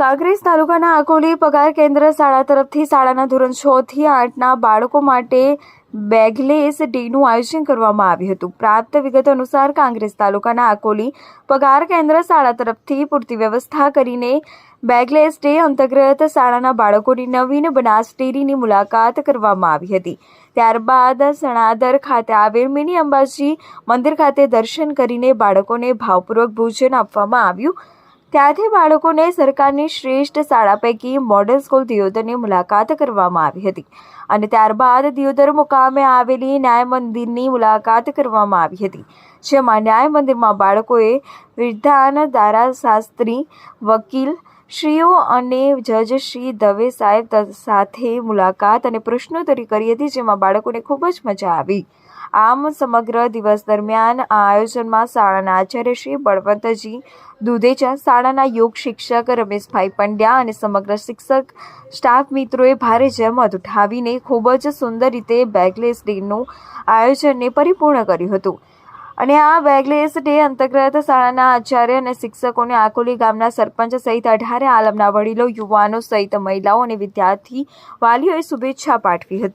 કાંકરેજ તાલુકાના આકોલી પગાર કેન્દ્ર શાળા તરફથી શાળાના ધોરણ છ થી આઠના બાળકો માટે બેગલેસ ડેનું આયોજન કરવામાં આવ્યું હતું. પ્રાપ્ત વિગત અનુસાર કાંગ્રેસ તાલુકાના આકોલી પગાર કેન્દ્ર શાળા તરફથી પૂરતી વ્યવસ્થા કરીને બેગલેસ ડે અંતર્ગત શાળાના બાળકોની નવીન બનાસ ડેરીની મુલાકાત કરવામાં આવી હતી. ત્યારબાદ સણાદર ખાતે આવેલ મિની અંબાજી મંદિર ખાતે દર્શન કરીને બાળકોને ભાવપૂર્વક ભોજન આપવામાં આવ્યું. ત્યાંથી બાળકોને સરકારની શ્રેષ્ઠ શાળા પૈકી મોડલ સ્કૂલ દિયોદરની મુલાકાત કરવામાં આવી હતી. અને ત્યારબાદ દિયોદર મુકામે આવેલી ન્યાય મંદિરની મુલાકાત કરવામાં આવી હતી, જેમાં ન્યાય મંદિરમાં બાળકોએ વિધાન ધારાશાસ્ત્રી વકીલ શ્રીઓ અને જજ શ્રી દવે સાહેબ સાથે મુલાકાત અને પ્રશ્નોત્તરી કરી હતી, જેમાં બાળકોને ખૂબ જ મજા આવી. આમ સમગ્ર દિવસ દરમિયાન આ આયોજનમાં શાળાના આચાર્ય શ્રી બળવંતજી દુધેચા શાળાના યોગ શિક્ષક રમેશભાઈ પંડ્યા અને સમગ્ર શિક્ષક સ્ટાફ મિત્રોએ ભારે જહેમત ઉઠાવીને ખૂબ જ સુંદર રીતે બેગલેસ ડેનું આયોજનને પરિપૂર્ણ કર્યું હતું. અને આ બેગલેસ ડે અંતર્ગત શાળાના આચાર્ય અને શિક્ષકોને આકોલી ગામના સરપંચ સહિત અઢારે આલમના વડીલો, યુવાનો સહિત મહિલાઓ અને વિદ્યાર્થી વાલીઓએ શુભેચ્છા પાઠવી હતી.